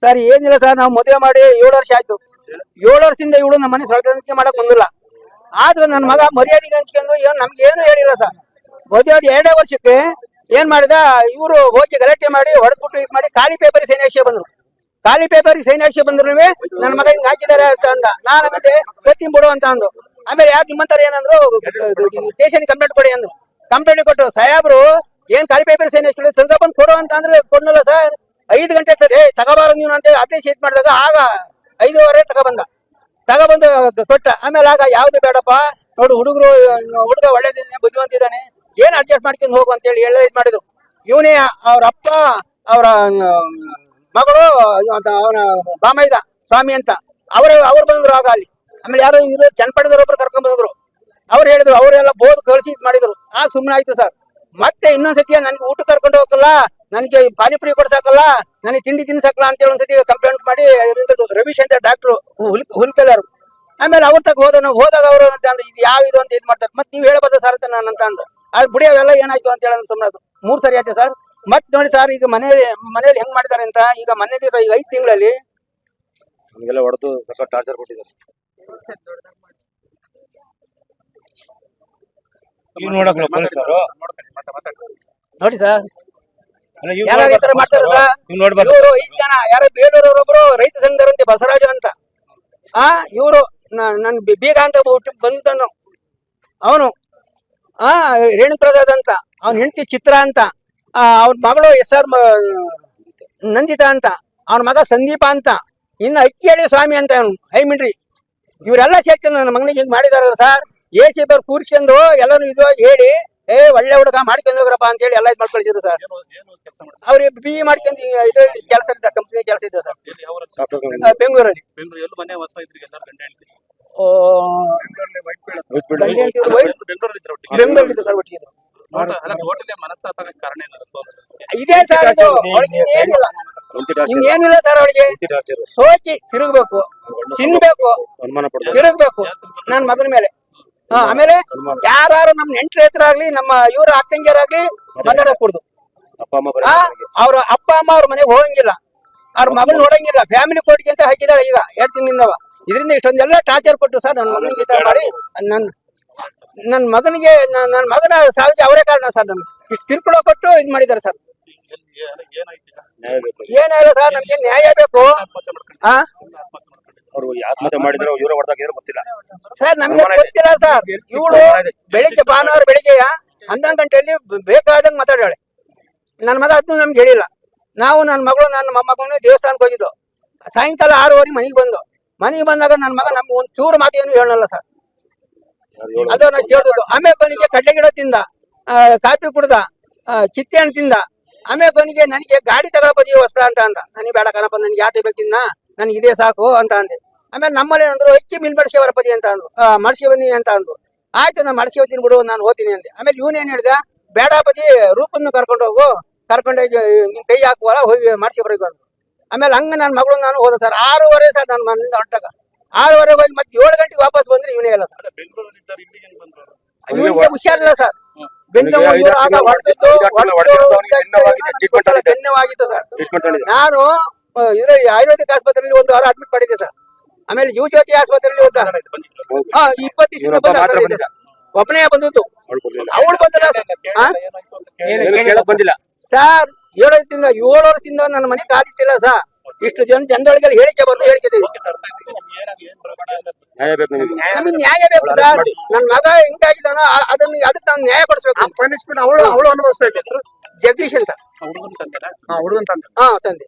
Sir, ಏನಿಲ್ಲ sir, ನಾವು ಮದುವೆ ಮಾಡಿ ಏಳು ವರ್ಷ ಆಯ್ತು. ಏಳು ವರ್ಷದಿಂದ ಇವಳು ನಮ್ಮ ಮನೆ ಸೊಳ್ಕೆ ಮಾಡಕ್ ಬಂದಿಲ್ಲ. ಆದ್ರೂ ನನ್ನ ಮಗ ಮರ್ಯಾದೆಗೆ ಹಂಚ್ಕೊಂಡು ಏನ್, ನಮ್ಗೆ ಏನು ಹೇಳಿಲ್ಲ ಸರ್. ಮದುವೆ ಆದ ಎರಡೇ ವರ್ಷಕ್ಕೆ ಏನ್ ಮಾಡಿದ, ಇವರು ಹೋಗಿ ಗಲಾಟೆ ಮಾಡಿ, ಹೊಡೆದ್ಬಿಟ್ಟು ಇದು ಮಾಡಿ ಖಾಲಿ ಪೇಪರ್ ಸೈನ್ ಹಾಕಿ ಬಂದ್ರು. ಖಾಲಿ ಪೇಪರ್ಗೆ ಸೈನ್ ಹಾಕಿ ಬಂದ್ರು ನನ್ನ ಮಗ ಹಿಂಗ್ ಹಾಕಿದಾರೆ ಅಂತ ಅಂದ. ನಾನು ಮತ್ತೆ ಪ್ರತಿ ಬಿಡು ಅಂತ ಅಂದು. ಆಮೇಲೆ ಯಾರು ನಿಮ್ಮಂತಾರೆ ಏನಂದ್ರು ಸ್ಟೇಷನ್ ಕಂಪ್ಲೇಂಟ್ ಕೊಡಿ ಅಂದ್ರು. ಕಂಪ್ಲೇಂಟ್ ಕೊಟ್ಟರು ಸಾಹೇಬ್ರು, ಏನ್ ಖಾಲಿ ಪೇಪರ್ ಸೈನ್ ಹಾಕಿ ತಿರ್ಗಾ ಬಂದು ಕೊಡು ಅಂತ ಅಂದ್ರೆ, ಕೊಡ್ನಲ್ಲ ಸರ್. ಐದು ಗಂಟೆ ಸರ್ ಏ ತಗೋಬಾರ ನೀವು ಅಂತ ಹೇಳಿ ಆದೇಶ ಇದು ಮಾಡಿದಾಗ ಆಗ ಐದೂವರೆ ತಗೊಬಂದ. ತಗೊಬಂದು ಕೊಟ್ಟ. ಆಮೇಲೆ ಆಗ ಯಾವ್ದು ಬೇಡಪ್ಪ, ನೋಡು ಹುಡುಗರು ಹುಡುಗ ಒಳ್ಳೇದಿದ್ದಾನೆ ಬುದ್ಧಿವಂತಿದ್ದಾನೆ ಏನ್ ಅಡ್ಜಸ್ಟ್ ಮಾಡ್ಕೊಂಡು ಹೋಗು ಅಂತ ಹೇಳಿ ಎಲ್ಲ ಇದ್ ಮಾಡಿದ್ರು. ಇವನೇ ಅವ್ರ ಅಪ್ಪ, ಅವರ ಮಗಳು ಅವನ ಬಾಮೈದ, ಸ್ವಾಮಿ ಅಂತ. ಅವರು, ಅವ್ರು ಬಂದ್ರು ಆಗ ಅಲ್ಲಿ. ಆಮೇಲೆ ಯಾರು ಇರು ಚನ್ನಪಟ್ಟದವ್ರೊಬ್ರು ಕರ್ಕೊಂಡ್ ಬಂದ್ರು. ಅವ್ರು ಹೇಳಿದ್ರು, ಅವರೆಲ್ಲ ಬೋದ್ ಕಳಿಸಿ ಇದ್ ಮಾಡಿದ್ರು. ಆಗ ಸುಮ್ಮನೆ ಆಯ್ತು ಸರ್. ಮತ್ತೆ ಇನ್ನೊಂದ್ಸತಿ ನನಗೆ ಊಟ ಕರ್ಕೊಂಡು ಹೋಗಲ್ಲ ನನಗೆ ಪಾನಿಪುರಿ ಕೊಡ್ಸಕ್ಕಲ್ಲ ನನಗೆ ತಿಂಡಿ ತಿನ್ಸಕ್ಕಲ್ಲ ಅಂತ ಹೇಳಿ ಒಂದ್ಸತಿ ಕಂಪ್ಲೇಂಟ್ ಮಾಡಿ ರವೀಶ್ ಅಂತ ಡಾಕ್ಟ್ರು ಹುಲ್ ಹುಲ್ಕೆಲ್ಲರು ಆಮೇಲೆ ಅವ್ರ ತಗ ಹೋದ ನಾವು ಹೋದಾಗ ಅವರು ಅಂತ ಅಂದ ಇದು ಯಾವ ಇದು ಅಂತ ಇದು ಮಾಡ್ತಾರೆ. ಮತ್ತೆ ನೀವು ಹೇಳ್ಬೋದು ಸರ್ ಅಂತ ನಾನು ಅಂತ ಅಂದ ಅಲ್ಲಿ ಬಿಡಿ ಅವೆಲ್ಲ ಏನಾಯ್ತು ಅಂತ ಹೇಳಿ ಸುಮ್ಮನೆ ಮೂರು ಮೂರ್ ಸರಿ ಆಯ್ತು ಸರ್ ಮತ್ತೆ ನೋಡಿ ಸರ್ ಈಗ ಮನೇಲಿ ಮನೇಲಿ ಹೆಂಗ್ ಮಾಡಿದ್ದಾರೆ ಅಂತ ಈಗ ಮೊನ್ನೆ ದಿವಸ ಈಗ ಐದು ತಿಂಗಳಲ್ಲಿ ನಮಗೆಲ್ಲ ಹೊಡೆದು ಸ್ವಲ್ಪ ಟಾರ್ಚರ್ ಕೊಟ್ಟಿದ್ದಾರೆ. ನೋಡಿ ಸರ್ ಯಾರು ಈ ತರ ಮಾಡ್ತಾರೆ ಇವರು ಐದ್ ಜನ ಯಾರೋ ಬೇಲೂರವರೊಬ್ರು ರೈತ ಸಂಘರಂತೆ ಬಸವರಾಜ ಅಂತ. ಆ ಇವರು ನನ್ ಬೀಗ ಅಂತ ಬಂದಿದ್ದನು ಅವನು ಆ ರೇಣು ಪ್ರಸಾದ್ ಅಂತ ಅವನ ಹೆಂಡತಿ ಚಿತ್ರ ಅಂತ ಅವನ ಮಗಳು ಎಸ್ ಆರ್ ನಂದಿತಾ ಅಂತ ಅವನ ಮಗ ಸಂದೀಪ ಅಂತ ಇನ್ನು ಅಕ್ಕಿಹಳ್ಳಿ ಸ್ವಾಮಿ ಅಂತ ಅವನು ಹೈ ಮಿಂಡ್ರಿ ಇವರೆಲ್ಲ ಸೇರ್ಕೊಂಡು ನನ್ನ ಮಗನಿಗೆ ಹಿಂಗ್ ಮಾಡಿದಾರಲ್ಲ ಸರ್ ಎ ಸಿ ಬರ್ ಕೂರ್ಸ್ಕೊಂಡು ಎಲ್ಲಾನು ಇದು ಹೇಳಿ ಏ ಒಳ್ಳೆ ಹುಡುಗ ಮಾಡ್ಕೊಂಡು ಹೋಗ್ರಪ್ಪ ಅಂತ ಹೇಳಿ ಎಲ್ಲ ಇದು ಮಾಡಿ ಕಳಿಸಿದ್ರು ಸರ್ ಅವ್ರಿಗೆ ಬಿ ಇ ಮಾಡ್ಕೊಂಡು ಇದರಲ್ಲಿ ಕೆಲಸ ಇದ್ದ ಕಂಪ್ನಿ ಕೆಲಸ ಇದ್ದ ಸರ್ ಬೆಂಗಳೂರಲ್ಲಿ ಸರ್ ಒಟ್ಟಿಗೆ ಇದೇ ಸರ್ ಇದು ಅವಳಿಗೆ ಏನಿಲ್ಲ ಟಾರ್ಚರ್ ಸರ್ ಅವಳಿಗೆ ಸೋಚಿ ತಿರುಗಬೇಕು ತಿನ್ಬೇಕು ತಿರುಗ್ಬೇಕು ತಿರುಗಬೇಕು ನನ್ನ ಮಗನ ಮೇಲೆ ಆಮೇಲೆ ಯಾರು ನಮ್ ನೆಂಟರ ಹತ್ರ ಆಗ್ಲಿ ನಮ್ಮ ಇವ್ರ ಅಕ್ಕಂಗಿಯರಾಗ್ಲಿ ಮಾತಾಡಕೂಡ್ದು ಅವ್ರ ಅಪ್ಪ ಅಮ್ಮ ಅವ್ರ ಮನೆಗೆ ಹೋಗಂಗಿಲ್ಲ. ಅವ್ರ ಮಗಳು ನೋಡಂಗಿಲ್ಲ. ಫ್ಯಾಮಿಲಿ ಕೋರ್ಟ್ಗೆ ಅಂತ ಹಾಕಿದಾಳೆ ಈಗ ಎರಡ್ ತಿಂಗಳಿಂದವ. ಇದರಿಂದ ಇಷ್ಟೊಂದೆಲ್ಲ ಟಾರ್ಚರ್ ಕೊಟ್ಟು ಸರ್ ನನ್ನ ಮಗನಿಗೆ ಈ ಮಾಡಿ ನನ್ನ ನನ್ನ ಮಗನಿಗೆ ನನ್ನ ಮಗನ ಸಾವಿಗೆ ಅವರೇ ಕಾರಣ ಸರ್ ನಮ್ಗೆ. ಇಷ್ಟು ಕಿರುಕುಳ ಕೊಟ್ಟು ಇದು ಮಾಡಿದ್ದಾರೆ ಸರ್. ಏನಾಯ್ತು ಸರ್ ನಮ್ಗೆ ನ್ಯಾಯ ಬೇಕು? ಆತ್ಮಹತ್ಯೆ ಆತ್ಮಹತ್ಯೆ ಮಾಡಿದ್ರು ಇವರ ಹೊಡೆದಾಗಿದ್ರು ಗೊತ್ತಿಲ್ಲ. ಸರ್ ನಮ್ಗೆ ಗೊತ್ತಿಲ್ಲ ಸರ್. ಇವಳು ಬೆಳಿಗ್ಗೆ ಭಾನುವಾರ ಬೆಳಿಗ್ಗೆ ಹನ್ನೊಂದು ಗಂಟೆಯಲ್ಲಿ ಬೇಕಾದಂಗೆ ಮಾತಾಡಾಳೆ ನನ್ನ ಮಗ ಅದನ್ನು ನಮ್ಗೆ ಹೇಳಿಲ್ಲ. ನಾವು ನನ್ನ ಮಗಳು ನನ್ನ ಮೊಮ್ಮಗನು ದೇವಸ್ಥಾನಕ್ಕೆ ಹೋಗಿದ್ದು ಸಾಯಂಕಾಲ ಆರೂವರೆಗೆ ಮನೆಗೆ ಬಂದು ಮನೆಗೆ ಬಂದಾಗ ನನ್ನ ಮಗ ನಮ್ಗೆ ಒಂದು ಚೂರು ಮಾತೇನು ಹೇಳಲ್ಲ ಸರ್. ಅದು ನಾವು ಕೇಳ್ದದ್ದು ಆಮೇಲೆ ಕೊನೆಗೆ ಕಡ್ಲೆ ಗಿಡ ತಿಂದ ಆ, ಕಾಫಿ ಕುಡ್ದ ಚಿಟ್ಟೆ ಹಣ್ಣು ತಿಂದ ಆಮೇಲೆ ಕೊನೆಗೆ ನನಗೆ ಗಾಡಿ ತಗೊಳಪ್ಪ ಹೊಸ್ತ ಅಂತ ಅಂದ. ನನಗೆ ಬೇಡ ಕಣಪ್ಪ ನನಗೆ ಯಾತೆ ಬೇಕಿನ್ನ ನನಗೆ ಇದೇ ಸಾಕು ಅಂತ ಅಂದೆ. ಆಮೇಲೆ ನಮ್ಮಲ್ಲಿ ಅಂದ್ರು ಅಕ್ಕಿ ಮಿಲ್ ಮಡ್ಸ್ಕೆ ಬರಪದಿ ಅಂತ ಅಂದ್ರು. ಮಡ್ಸ್ಕೆ ಬನ್ನಿ ಅಂತ ಅಂದ್ರು. ಆಯ್ತು ನಾನು ಮಡ್ಸ್ಕೆ ಹೋಗ್ತೀನಿ ಬಿಡು ನಾನು ಹೋಗ್ತೀನಿ ಅಂದೆ. ಆಮೇಲೆ ಇವನು ಏನ್ ಹೇಳ್ದ ಬೇಡ ಅಪ್ಪಾಜಿ ರೂಪನ್ನು ಕರ್ಕೊಂಡು ಹೋಗು. ಕರ್ಕೊಂಡೋಗಿ ನಿನ್ ಕೈ ಹಾಕುವಲ್ಲ ಹೋಗಿ ಮಾಡ್ಸಿ ಬರೋದು ಅಂದ್ರು ಆಮೇಲೆ ಹಂಗ ನನ್ನ ಮಗಳು ನಾನು ಹೋದ ಸರ್. ಆರೂವರೆ ಸರ್ ನನ್ನ ಮನೆಯಿಂದ ಹೊಂಟಾಗ ಆರೂವರೆಗೆ ಹೋಗಿ ಮತ್ತೆ ಏಳು ಗಂಟೆಗೆ ವಾಪಸ್ ಬಂದ್ರೆ ಇವನೇ ಇಲ್ಲ ಸರ್. ಇವನಿಗೆ ಹುಷಾರಿಲ್ಲ ಸರ್. ಬೆನ್ನವಾಗಿತ್ತು, ಸರ್. ನಾನು ಇದ್ರೆ ಆಯುರ್ವೇದಿಕ್ ಆಸ್ಪತ್ರೆಯಲ್ಲಿ ಒಂದು ವಾರ ಅಡ್ಮಿಟ್ ಮಾಡಿದ್ದೆ ಸರ್. ಆಮೇಲೆ ಜೀವ ಜ್ಯೋತಿ ಆಸ್ಪತ್ರೆಯಲ್ಲಿ ಬಂದಿದ್ರು ಹಾ ಇಪ್ಪತ್ತು ದಿವಸ ಇವನೊಬ್ಬ ಮಾತ್ರ ಬಂದಿದ್ದ. ಒಬ್ಬನೇ ಬಂದದ್ದು. ಅವ್ಳು ಬಂದಿಲ್ಲ. ಬಂದಿಲ್ಲ. ಸರ್ ಏಳು ವರ್ಷದಿಂದ ಏಳು ವರ್ಷದಿಂದ ನನ್ನ ಮನೆ ಕಾಲಿಟ್ಟಿಲ್ಲ ಸರ್ ಇಷ್ಟು ಜನ ಜನದೊಳಗೆ ಹೇಳಿಕೆ ಬಂದು ಹೇಳಿಕೆ ನಿಮ್ಗೆ ನ್ಯಾಯ ಬೇಕು ಸರ್. ನನ್ನ ಮಗ ಹಿಂಗಾಗಿದ್ದಾನೋ ಅದನ್ನ ಅದಕ್ಕೆ ನಾನು ನ್ಯಾಯ ಕೊಡಿಸ್ಬೇಕು. ಪನಿಷ್ಮೆಂಟ್ ಅವಳು ಅವಳು ಅನುಭವಿಸ್ಬೇಕು. ಜಗದೀಶ್ ಅಂತ. ಹುಡುಗನ್ ತಂದೆ. ಹಾ ತಂದೆ.